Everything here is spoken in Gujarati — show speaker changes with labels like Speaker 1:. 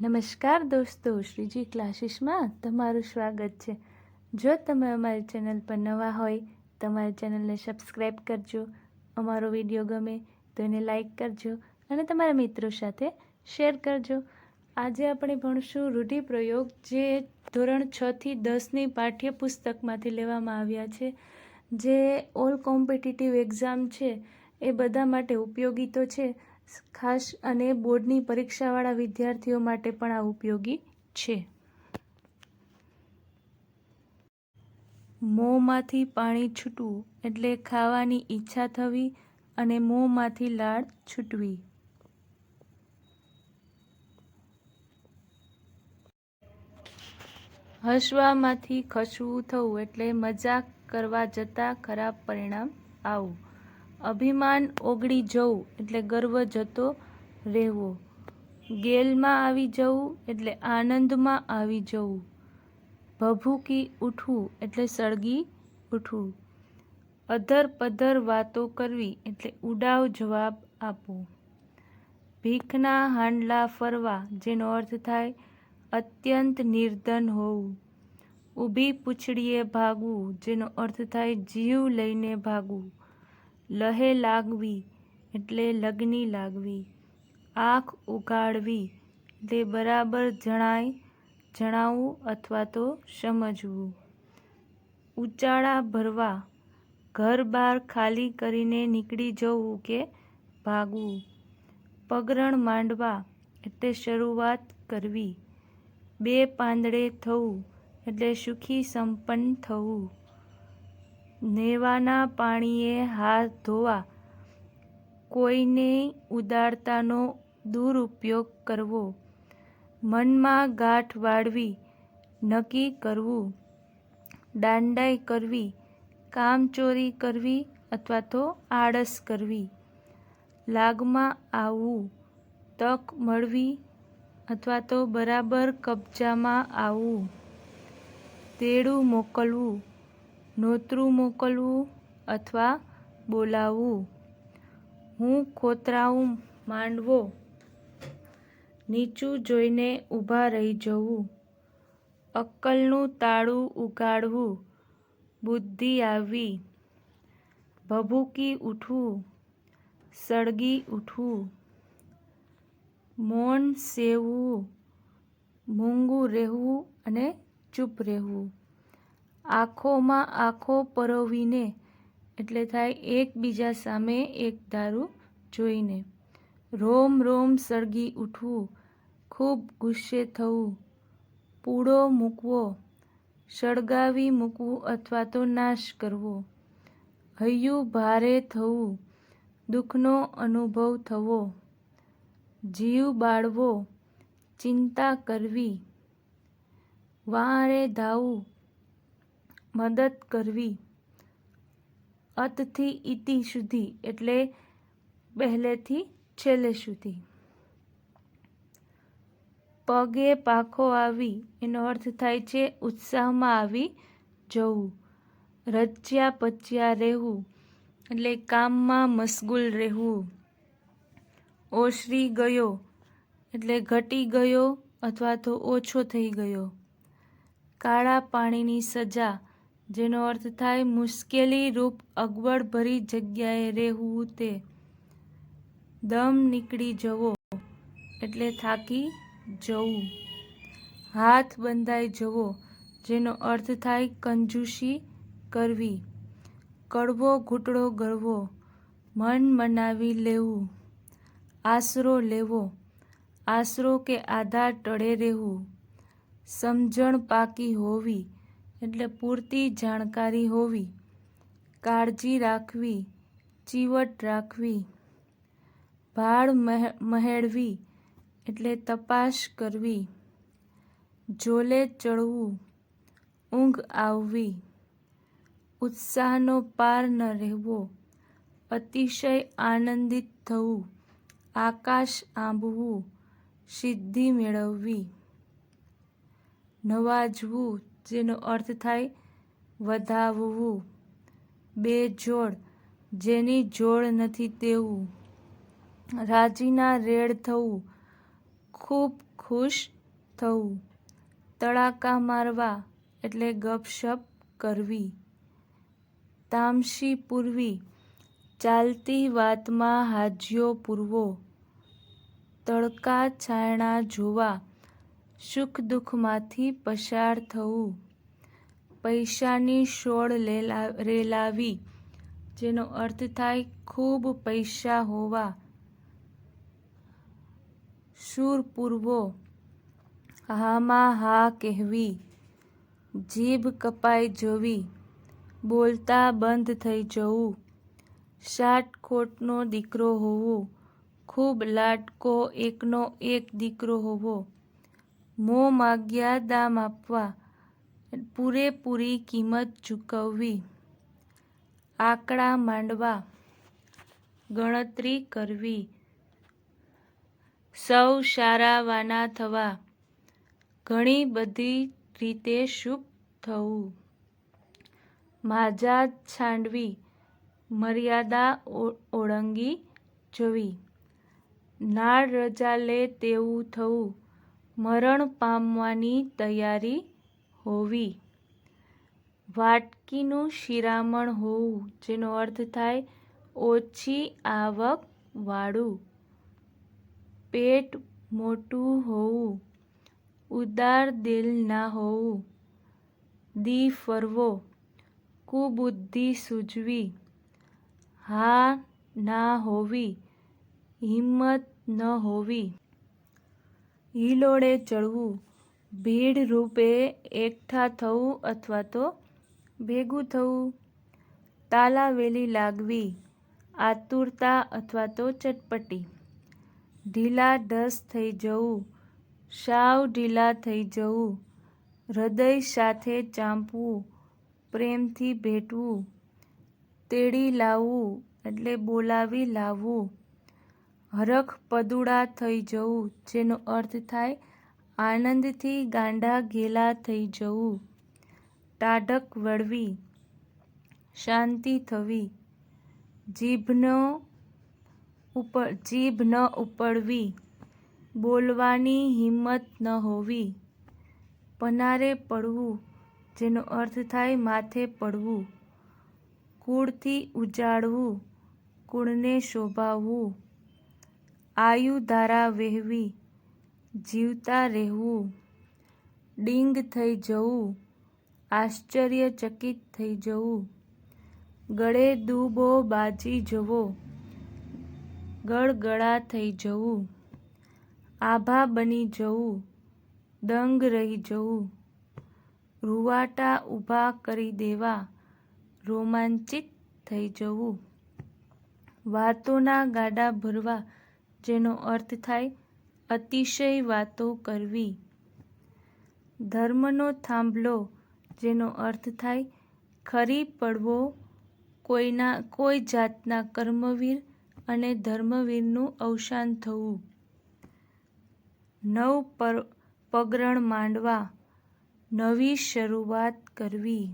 Speaker 1: નમસ્કાર દોસ્તો, શ્રીજી ક્લાસીસમાં તમારું સ્વાગત છે. જો તમે અમારી ચેનલ પર નવા હોય, તમારી ચેનલને સબસ્ક્રાઈબ કરજો. અમારો વીડિયો ગમે તો એને લાઈક કરજો અને તમારા મિત્રો સાથે શેર કરજો. આજે આપણે ભણશું રૂઢિપ્રયોગ જે ધોરણ છથી દસની પાઠ્યપુસ્તકમાંથી લેવામાં આવ્યા છે. જે ઓલ કોમ્પિટિટિવ એક્ઝામ છે, એ બધા માટે ઉપયોગી તો છે ખાસ અને બોર્ડની પરીક્ષાવાળા વિદ્યાર્થીઓ માટે પણ આ ઉપયોગી છે. મોંમાંથી પાણી છૂટવું એટલે ખાવાની ઈચ્છા થવી અને મોંમાંથી લાળ છૂટવી. હસવામાંથી ખસવું થવું એટલે મજાક કરવા જતાં ખરાબ પરિણામ આવવું અભિમાન ઓગળી જવું એટલે ગર્વ જતો રહેવો. ગેલમાં આવી જવું એટલે આનંદમાં આવી જવું. ભભૂકી ઉઠવું એટલે સળગી ઉઠવું. અધર પધર વાતો કરવી એટલે ઉડાવ જવાબ આપવો. ભીખના હાંડલા ફરવા જેનો અર્થ થાય અત્યંત નિર્ધન હોવું. ઊભી પૂંછડીએ ભાગવું જેનો અર્થ થાય જીવ લઈને ભાગવું. લહે લાગવી એટલે લગ્ની લાગવી. આંખ ઉગાડવી એટલે બરાબર જણાય જણાવવું અથવા તો સમજવું. ઉચાળા ભરવા, ઘર બહાર ખાલી કરીને નીકળી જવું કે ભાગવું. પગરણ માંડવા એટલે શરૂઆત કરવી. બે પાંદડે થવું એટલે સુખી સંપન્ન થવું. નેવાના પાણીએ હાથ ધોવા. કોઈને ઉદારતાનો દુરુપયોગ કરવો. મનમાં ગાંઠ વાળવી, નક્કી કરવું. દાંડાઈ કરવી, કામચોરી કરવી અથવા તો આળસ કરવી. લાગમાં આવવું, તક મળવી અથવા તો બરાબર કબજામાં આવવું. તેડું મોકલવું. નોતરું મોકલવું અથવા બોલાવવું. હું ખોતરાવું માંડવો. નીચું જોઈને ઊભા રહી જવું. અક્કલનું તાળું ઉગાડવું. બુદ્ધિ આવવી ભભૂકી ઉઠવું. સળગી ઉઠવું. મૌન સેવવું. મૂંગું રહેવું અને ચૂપ રહેવું. આંખોમાં આંખો પરોવીને, એટલે થાય એકબીજા સામે એક ધારું જોઈને. રોમ રોમ સળગી ઉઠવું, ખૂબ ગુસ્સે થવું. પૂડો મૂકવો, સળગાવી મૂકવું અથવા તો નાશ કરવો. હૈયું ભારે થવું, દુઃખનો અનુભવ થવો. જીવ બાળવો, ચિંતા કરવી. વારે ધાવું મદદ કરવી. અતથી ઇતિ સુધી, એટલે પહેલેથી છેલ્લે સુધી. પગે પાખો આવી, એનો અર્થ થાય છે ઉત્સાહમાં આવી જવું. રચ્યા પચ્યા રહેવું, એટલે કામમાં મશગુલ રહેવું. ઓસરી ગયો, એટલે ઘટી ગયો અથવા તો ઓછો થઈ ગયો. કાળા પાણીની સજા જેનો અર્થ થાય, મુશ્કેલી રૂપ અગવડભરી જગ્યાએ રહેવું તે. દમ નીકળી જવો એટલે થાકી જવું. હાથ બંધાઈ જવો. જેનો અર્થ થાય, કંજૂસી કરવી. કડવો ઘૂંટડો ગળવો. મન મનાવી લેવું. આશરો લેવો. આશરો કે આધાર ટળે રહેવું. સમજણ પાકી હોવી. એટલે પૂરતી જાણકારી હોવી, કાળજી રાખવી, ચીવટ રાખવી, ભાળ મહેળવી એટલે તપાસ કરવી જોલે ચડવું, ઊંઘ આવવી, ઉત્સાહનો પાર ન રહેવો, અતિશય આનંદિત થવું, આકાશ આંબવું, સિદ્ધિ મેળવવી, નવાજવું જેનો અર્થ થાય વધાવવું. બે જોડ, જેની જોડ નથી તેવું. રાજીના રેડ થવું. ખૂબ ખુશ થવું. તડાકા મારવા, એટલે ગપશપ કરવી. તામસી પૂરવી. ચાલતી વાતમાં હાજ્યો પૂરવો. તડકા છાયણા જોવા. સુખ દુઃખમાંથી પસાર થવું. પૈસાની શોળ રેલાવી, જેનો અર્થ થાય ખૂબ પૈસા હોવા. સૂર પૂરવો, હામાં હા કહેવી. જીભ કપાઈ જવી. બોલતા બંધ થઈ જવું. સાટખોટનો દીકરો હોવો. ખૂબ લાડકો એકનો એક દીકરો હોવો. મો માગ્યા આપવા પૂરેપૂરી કિંમત ચૂકવવી. આંકડા માંડવા. ગણતરી કરવી. સૌ સારાવાના થવા. ઘણી બધી રીતે શુભ થવું. માજા છાંડવી. મર્યાદા ઓળંગી જવી. નાળ રજા લે તેવું થવું. મરણ પામવાની તૈયારી હોવી. વાટકીનું શિરામણ હોવું, જેનો અર્થ થાય ઓછી આવક વાળું. પેટ મોટું હોવું, ઉદાર દિલ ના હોવું. દી ફરવો, કુબુદ્ધિ સૂજવી. હા ના હોવી, હિંમત ન હોવી. હિલોડે ચડવું. ભીડ રૂપે એકઠા થવું અથવા તો ભેગું થવું. તાલાવેલી લાગવી, આતુરતા અથવા તો ચટપટી. ઢીલા ઢસ થઈ જવું સાવ ઢીલા થઈ જવું. હૃદય સાથે ચાંપવું, પ્રેમથી ભેટવું. તેડી લાવવું, એટલે બોલાવી લાવવું. હરખ પદુડા થઈ જવું, જેનો અર્થ થાય, આનંદથી ગાંડા ઘેલા થઈ જવું. ટાઢક વળવી, શાંતિ થવી. જીભનો ઉપર, જીભ ન ઉપડવી. બોલવાની હિંમત ન હોવી. પનારે પડવું, જેનો અર્થ થાય માથે પડવું. કુળથી ઉજાડવું કુળને શોભાવવું. આયુ ધારા વહેવી, જીવતા રહેવું, ડીંગ થઈ જવું, આશ્ચર્યચકિત થઈ જવું. ગળે દૂબો બાજી જવો, ગળગળા થઈ જવું. આભા બની જવું, દંગ રહી જવું. રૂવાટા ઊભા કરી દેવા, રોમાંચિત થઈ જવું. વાતોના ગાડા ભરવા જેનો અર્થ થાય અતિશય વાતો કરવી. ધર્મનો થાંભલો, જેનો અર્થ થાય ખરી પડવો કોઈના, કોઈ જાતના કર્મવીર અને ધર્મવીરનું અવસાન થવું. નવ પર, પગરણ માંડવા, નવી શરૂઆત કરવી.